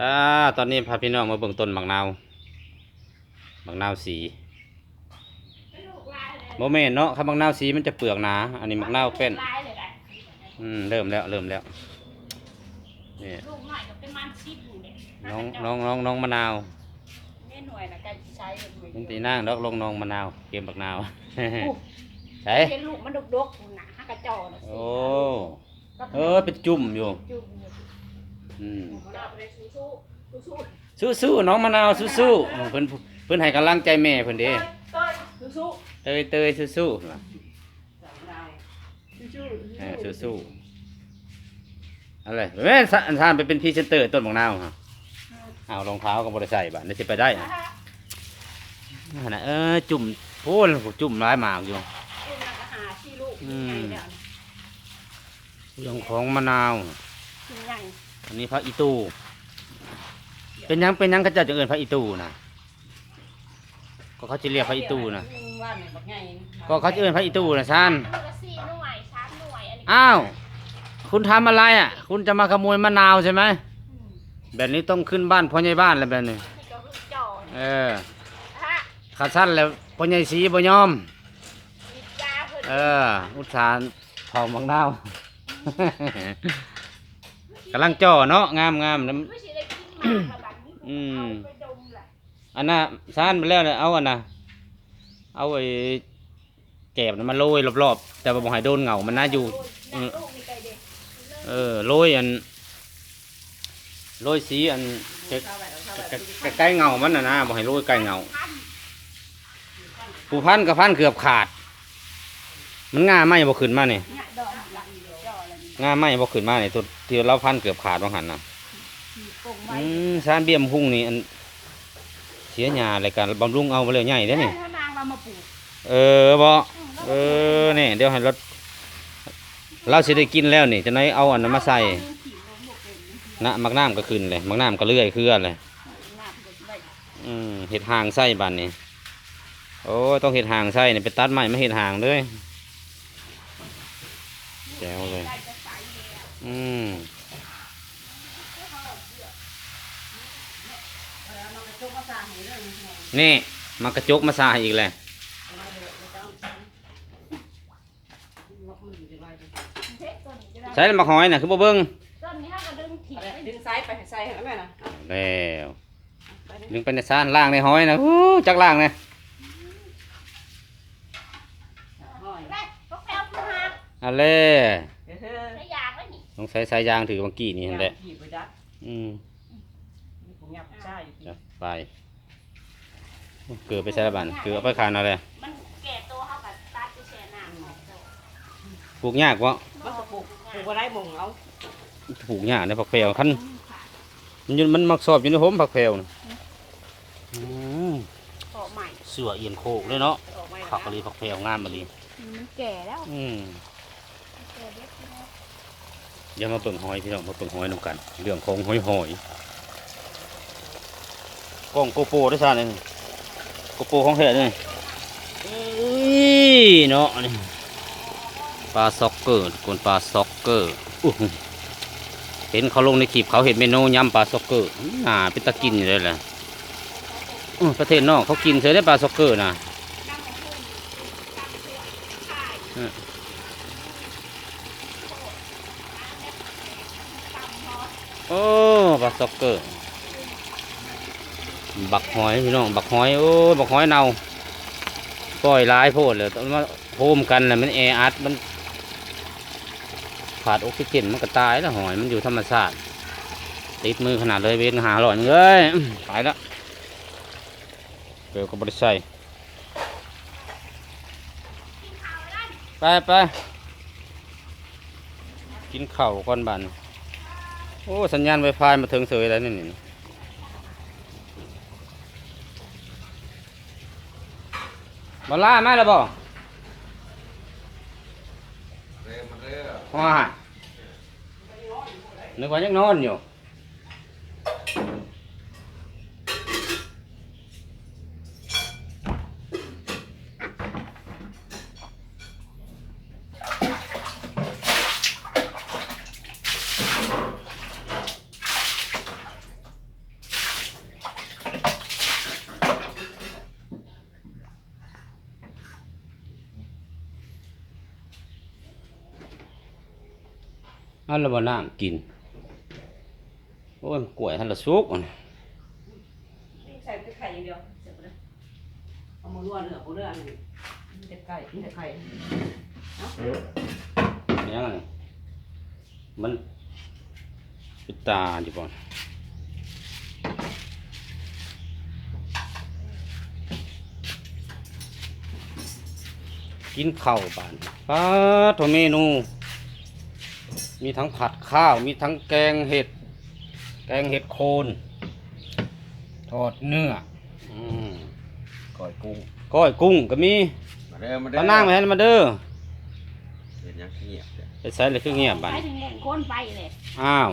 อ่าตอนนี้พาพี่น้องมาเบิ่งต้นมักนาวมักนาวสีโมเมนเนาะครับมักนาวสีมันจะเปลือกหนา อันนี้มักนาวเป็นลายเลยได้อืมเริ่มแล้วเริ่มแล้วนี่ลูกหน่อยก็เป็นมันชิปอยู่เนี่ยน้องน้องน้องน้องมะนาวแม่หน่วยนะการใช้เลยมันตีนั่งดอกลงน้องมะนาวเกมมักนาวใช่เห็นลูกมันดกๆหนาฮักกระจอนะโอ้เออเป็นจุ่มอยู่จุ่ม อยู่อืมเราไปสู้สู้สู้สู้ๆน้องมะนาวสู้ๆเออเพิ่นเพิ่นให้กำลังใจแม่เพิ่นเด้เต้ยสู้เตยเตยสู้ๆล่ะสู้เออสู้ๆอะไรแม่นท่านท่านไปเป็นพรีเซนเตอร์ต้นมักนาวฮะเอารองเท้าก็บ่ได้ใส่บัดนี้สิไปได้อะนั่นน่ะเออจุ่มโพูนจุ่มหลายหมากอยู่ลูกนักหาที่ลูกอืมใหญ่เรื่องของมะนาวเนี่ยใหญ่ อันนี้พระอีตู เป็นยังเป็นยังเขาเจะจะเอินพระอีตูนะก็เขาจะเรียกพระอีตูนะก็เขาจะเอินพระอีตูนะซ่านลูกละสี่หน่วยสามหน่วยอันนี้อ้าว คุณทำอะไรอะ คุณจะมาขโมยมะนาวใช่ไหม แบบนี้ต้องขึ้นบ้านพ่อใหญ่บ้านแล้วแบบนี้ นี่ก็คือจ่อเออฮะขาสั้นแล้วพ่อใหญ่สีบ่ยอม วิทยาเพิ่นเออ อุตสาห์เผามังนาว กำลังจ่อเนาะงามงามน้ำไม่ใช่ได้กินหมากละบัดนี้อืมเอาไปดมแหละอันน่ะซ่านไปแล้วเนี่ยเอาอันน่ะเอาไอ้แกบน่ะมาโรยรอบๆแต่ว่าบ่ให้โดนเหงามันน่าอยู่อืมลูกมีไก่เด็กเออโรยอันโรยสีอันใกล้ใกล้ใกล้เงามันน่ะนะบ่ให้โรยใกล้เงาผู้พันกับพันเกือบขาด มันง่าไหมบ่ขึ้นมานี่เนี่ยดอกหลั งจ่ออะไรนี่ง่าไหมบ่ขึ้นมานี่ตัวที่เราพันเกือบขาดว่าหันน่ะมีกรงไว้อืมซ่านเบี้ยมหุ่งนี่อันเสียหญ้าอะไรกันบำรุงเอาไปเลยใหญ่เด้อนี่ ถ้านางเรามาปลูกเออบ่เออนี่เดี๋ยวให้เราเราสิได้กินแล้วนี่จะไหนเอาอันนั้นมาใส่นะมักน้ำก็ขึ้นเลยมักน้ำก็เลื่อยเครือเลย อืมเห็ดหางไส้บันนี่โอ้ยต้องเห็ดหางไส้เนี่ยไปตัดใหม่มาเห็ดหางเลยแจ๋วเลย อืมนี่มากระจกมาซาให้อีกเลยใส่แล้วมาหอยน่ะคือบ่เบิ้งต้นนี้ถ้าก็ดึงถิ่นดึงซ้ายไปใส่ให้แม่นะแล้วดึงไปในซานล่างในหอยนะฮู้จักล่างเนี่ยห้อยได้ ต้องใส่สายยางถือบางกี้นี่เห็นแหละขี่ไปดักอืมนี่ผมยับใช่จะไปเกลือไปใช้ละบันเกลือเอาไปขายเอาเลยมันแก่ตัวเขากับตัดไปแช่น้ำของเจ้าปลูกยากวะมันจะปลูกปลูกอะไรมงเอาปลูกยากในผักแพรวคันมันอยู่มันมักสอบอยู่ในโหมผักแพรวน่ะอืมออกใหม่เสือเอียนโคกเลยเนาะออกใหม่ผักกะลีผักแพรวงามมาดีมันแก่แล้วอืมแก่เด็กแล้ว อย่ามาเปิ่งหอยพี่น้องมาเปิ่งหอยนำกัน เรื่องของหอยหอยกล้องโกโปรได้ซ่าเลยโกโปรของแท้เลยอี้เนาะนี่ปลาซ็อกเกอร์ทุกคนปลาซ็อกเกอร์อู้หูเห็นเขาลงในคลิปเขาเห็นเมนูยำปลาซ็อกเกอร์น่าเป็นตะกินอยู่เลยแหละอื้อประเทศนอกเขากินเสือได้ปลาซ็อกเกอร์นะ โอ้ปลาซ็อกเกอร์ บักหอยพี่น้องบักหอยโอ้บักหอยเน่าปล่อยหลายโพดเลยตองมาโฮมกันเลยมันแออัดมันขาดออกซิเจนมันก็ตายแล้วหอยมันอยู่ธรรมชาติติดมือขนาดเลยเวนหาหลอดเลยตายแล้วเกลือก็บริใส่ไปไปกินเข้าก่อนบัน โอ้สัญญาณไวไฟมาถึงเสยแล้วนี่นี่บอลล่ามาแล้วบ่ว้านึกว่ายังนอนอยู่ นละบ่น้ำกิน โอ้ยกล้วยท่านละสุกอะนะนี่ใส่ไปไข่อย่างเดียวเสร็จไปเลยเอามาล้วนเหลือกูเลืออันนี้มีแต่ไก่มีแต่ไข่ยังไงมันปิดตาอยู่บ่อนกินข้าวบานป้าโทเมนู มีทั้งผัดข้าว มีทั้งแกงเห็ด แกงเห็ดโคนทอดเนื้ออืมก้อยกุ้งก้อยกุ้งก็มีมาเด้อมาปเด้อลานั่งมาให้มาเด้อเป็นหยังเงียบเด้อไปใส่เลยคือเงียบบัดไปนี้ถึงหมงคนไปเลยอ้าว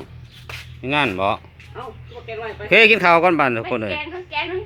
นี่งั้นบ่เอ้าตัวแกงไว้ไปโอเคกินข้าวก่อนบัดทุกคนเลย แกงทั้งแกงทั้ง